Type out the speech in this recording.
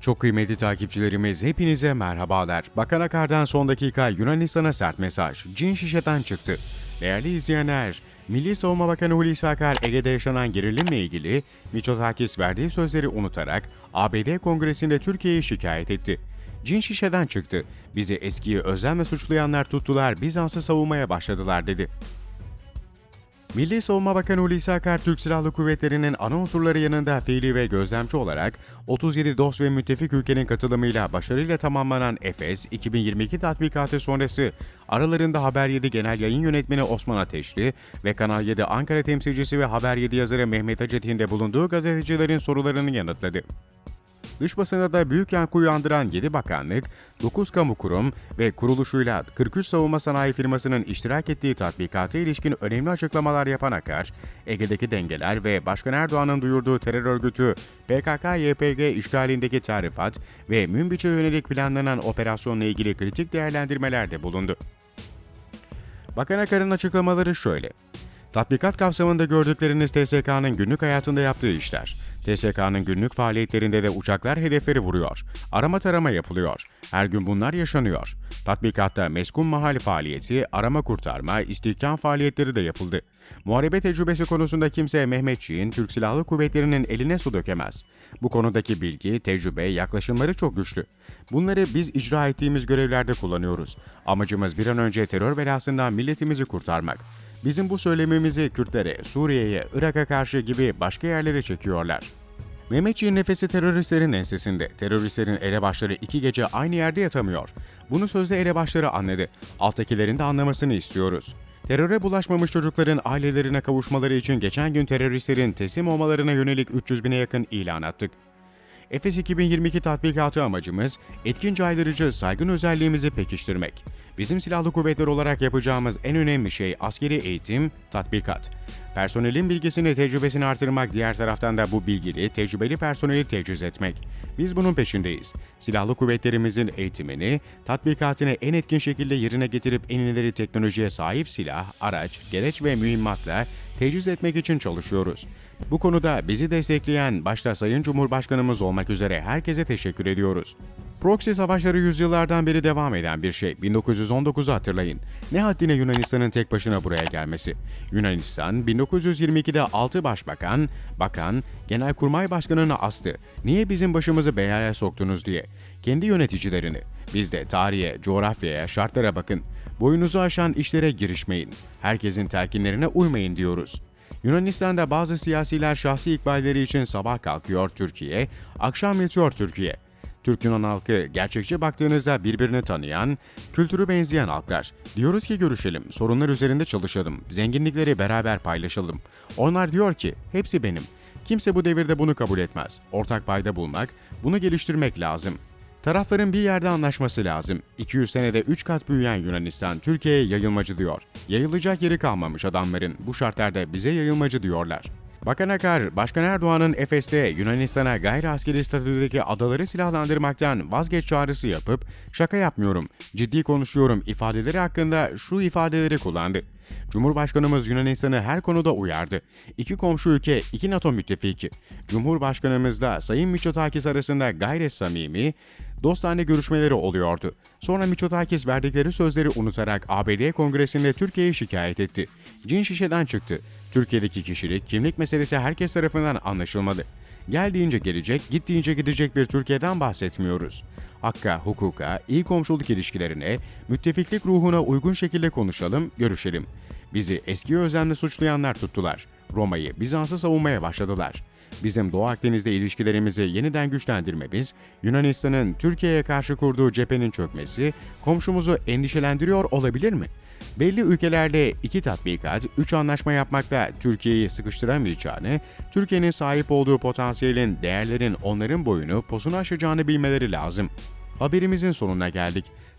Çok kıymetli takipçilerimiz hepinize merhabalar. Bakan Akar'dan son dakika Yunanistan'a sert mesaj. Cin şişeden çıktı. Değerli izleyenler, Milli Savunma Bakanı Hulusi Akar Ege'de yaşanan gerilimle ilgili Mitsotakis verdiği sözleri unutarak ABD Kongresi'nde Türkiye'yi şikayet etti. Cin şişeden çıktı. Bizi eskiyi özlemle suçlayanlar tuttular, Bizans'ı savunmaya başladılar dedi. Milli Savunma Bakanı Hulusi Akar, Türk Silahlı Kuvvetleri'nin ana unsurları yanında fiili ve gözlemci olarak 37 dost ve müttefik ülkenin katılımıyla başarıyla tamamlanan Efes 2022 tatbikatı sonrası aralarında Haber 7 Genel Yayın Yönetmeni Osman Ateşli ve Kanal 7 Ankara temsilcisi ve Haber 7 yazarı Mehmet Hacet'in de bulunduğu gazetecilerin sorularını yanıtladı. Dış basına da büyük yankı uyandıran 7 bakanlık, 9 kamu kurum ve kuruluşuyla 43 savunma sanayi firmasının iştirak ettiği tatbikata ilişkin önemli açıklamalar yapan Akar, Ege'deki dengeler ve Başkan Erdoğan'ın duyurduğu terör örgütü PKK-YPG işgalindeki tarifat ve Münbiç'e yönelik planlanan operasyonla ilgili kritik değerlendirmelerde bulundu. Bakan Akar'ın açıklamaları şöyle. Tatbikat kapsamında gördükleriniz TSK'nın günlük hayatında yaptığı işler. TSK'nın günlük faaliyetlerinde de uçaklar hedefleri vuruyor. Arama tarama yapılıyor. Her gün bunlar yaşanıyor. Tatbikatta meskun mahal faaliyeti, arama kurtarma, istihkam faaliyetleri de yapıldı. Muharebe tecrübesi konusunda kimse Mehmetçiğin Türk Silahlı Kuvvetleri'nin eline su dökemez. Bu konudaki bilgi, tecrübe, yaklaşımları çok güçlü. Bunları biz icra ettiğimiz görevlerde kullanıyoruz. Amacımız bir an önce terör belasından milletimizi kurtarmak. Bizim bu söylemimizi Kürtlere, Suriye'ye, Irak'a karşı gibi başka yerlere çekiyorlar. Mehmetçiğin nefesi teröristlerin ensesinde. Teröristlerin elebaşları iki gece aynı yerde yatamıyor. Bunu sözde elebaşları anladı. Alttakilerin de anlamasını istiyoruz. Teröre bulaşmamış çocukların ailelerine kavuşmaları için geçen gün teröristlerin teslim olmalarına yönelik 300 bine yakın ilan attık. Efes 2022 tatbikatı amacımız etkin caydırıcı saygın özelliğimizi pekiştirmek. Bizim silahlı kuvvetler olarak yapacağımız en önemli şey askeri eğitim, tatbikat. Personelin bilgisini, tecrübesini artırmak, diğer taraftan da bu bilgili, tecrübeli personeli teciz etmek. Biz bunun peşindeyiz. Silahlı kuvvetlerimizin eğitimini, tatbikatını en etkin şekilde yerine getirip en ileri teknolojiye sahip silah, araç, gereç ve mühimmatla teciz etmek için çalışıyoruz. Bu konuda bizi destekleyen başta Sayın Cumhurbaşkanımız olmak üzere herkese teşekkür ediyoruz. Proxy savaşları yüzyıllardan beri devam eden bir şey. 1919'u hatırlayın. Ne haddine Yunanistan'ın tek başına buraya gelmesi. Yunanistan 1922'de 6 başbakan, bakan, genelkurmay başkanını astı. Niye bizim başımızı belaya soktunuz diye. Kendi yöneticilerini. Biz de tarihe, coğrafyaya, şartlara bakın. Boyunuzu aşan işlere girişmeyin. Herkesin telkinlerine uymayın diyoruz. Yunanistan'da bazı siyasiler şahsi ikballeri için sabah kalkıyor Türkiye, akşam yatıyor Türkiye. Türk Yunan halkı gerçekçi baktığınızda birbirini tanıyan, kültürü benzeyen halklar. Diyoruz ki görüşelim, sorunlar üzerinde çalışalım, zenginlikleri beraber paylaşalım. Onlar diyor ki hepsi benim. Kimse bu devirde bunu kabul etmez. Ortak payda bulmak, bunu geliştirmek lazım. Tarafların bir yerde anlaşması lazım. 200 senede 3 kat büyüyen Yunanistan Türkiye'ye yayılmacı diyor. Yayılacak yeri kalmamış adamların. Bu şartlarda bize yayılmacı diyorlar. Bakan Akar, Başkan Erdoğan'ın Efes'te Yunanistan'a gayri askeri statüdeki adaları silahlandırmaktan vazgeç çağrısı yapıp şaka yapmıyorum, ciddi konuşuyorum ifadeleri hakkında şu ifadeleri kullandı. Cumhurbaşkanımız Yunanistan'ı her konuda uyardı. İki komşu ülke, iki NATO müttefiki. Cumhurbaşkanımızla Sayın Mitsotakis arasında gayret samimi, dostane görüşmeleri oluyordu. Sonra Mitsotakis verdikleri sözleri unutarak ABD Kongresi'nde Türkiye'yi şikayet etti. Cin şişeden çıktı. Türkiye'deki kişilik, kimlik meselesi herkes tarafından anlaşılmalı. Gel deyince gelecek, git deyince gidecek bir Türkiye'den bahsetmiyoruz. Hakka, hukuka, iyi komşuluk ilişkilerine, müttefiklik ruhuna uygun şekilde konuşalım, görüşelim. Bizi eski özlemle suçlayanlar tuttular. Roma'yı, Bizans'ı savunmaya başladılar. Bizim Doğu Akdeniz'de ilişkilerimizi yeniden güçlendirmemiz, Yunanistan'ın Türkiye'ye karşı kurduğu cephenin çökmesi, komşumuzu endişelendiriyor olabilir mi? Belli ülkelerle iki tatbikat, üç anlaşma yapmakla Türkiye'yi sıkıştıramayacağını, Türkiye'nin sahip olduğu potansiyelin, değerlerin onların boyunu, posunu aşacağını bilmeleri lazım. Haberimizin sonuna geldik.